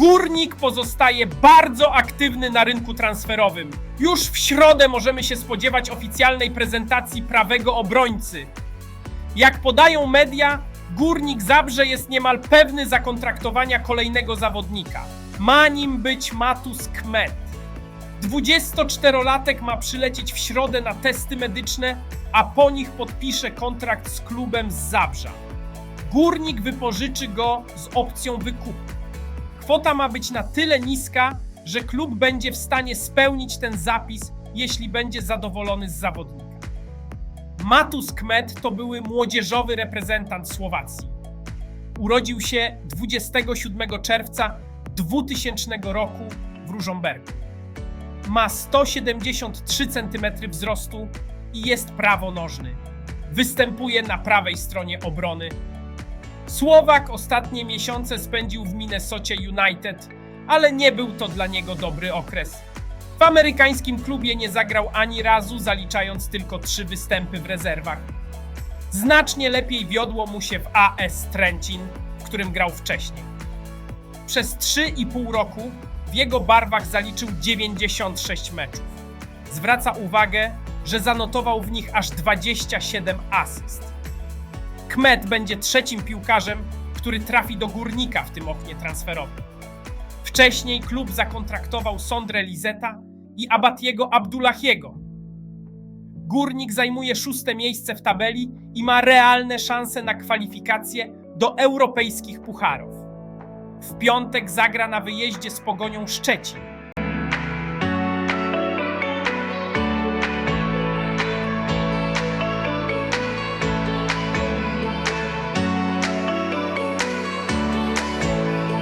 Górnik pozostaje bardzo aktywny na rynku transferowym. Już w środę możemy się spodziewać oficjalnej prezentacji prawego obrońcy. Jak podają media, Górnik Zabrze jest niemal pewny zakontraktowania kolejnego zawodnika. Ma nim być Matus Kmet. 24-latek ma przylecieć w środę na testy medyczne, a po nich podpisze kontrakt z klubem z Zabrza. Górnik wypożyczy go z opcją wykupu. Kwota ma być na tyle niska, że klub będzie w stanie spełnić ten zapis, jeśli będzie zadowolony z zawodnika. Matus Kmet to były młodzieżowy reprezentant Słowacji. Urodził się 27 czerwca 2000 roku w Rużomberku. Ma 173 cm wzrostu i jest prawonożny. Występuje na prawej stronie obrony. Słowak ostatnie miesiące spędził w Minnesocie United, ale nie był to dla niego dobry okres. W amerykańskim klubie nie zagrał ani razu, zaliczając tylko trzy występy w rezerwach. Znacznie lepiej wiodło mu się w AS Trencin, w którym grał wcześniej. Przez 3,5 roku w jego barwach zaliczył 96 meczów. Zwraca uwagę, że zanotował w nich aż 27 asyst. Kmet będzie trzecim piłkarzem, który trafi do górnika w tym oknie transferowym. Wcześniej klub zakontraktował Sondrę Lizeta i Abatiego Abdullahiego. Górnik zajmuje szóste miejsce w tabeli i ma realne szanse na kwalifikacje do europejskich pucharów. W piątek zagra na wyjeździe z Pogonią Szczecin.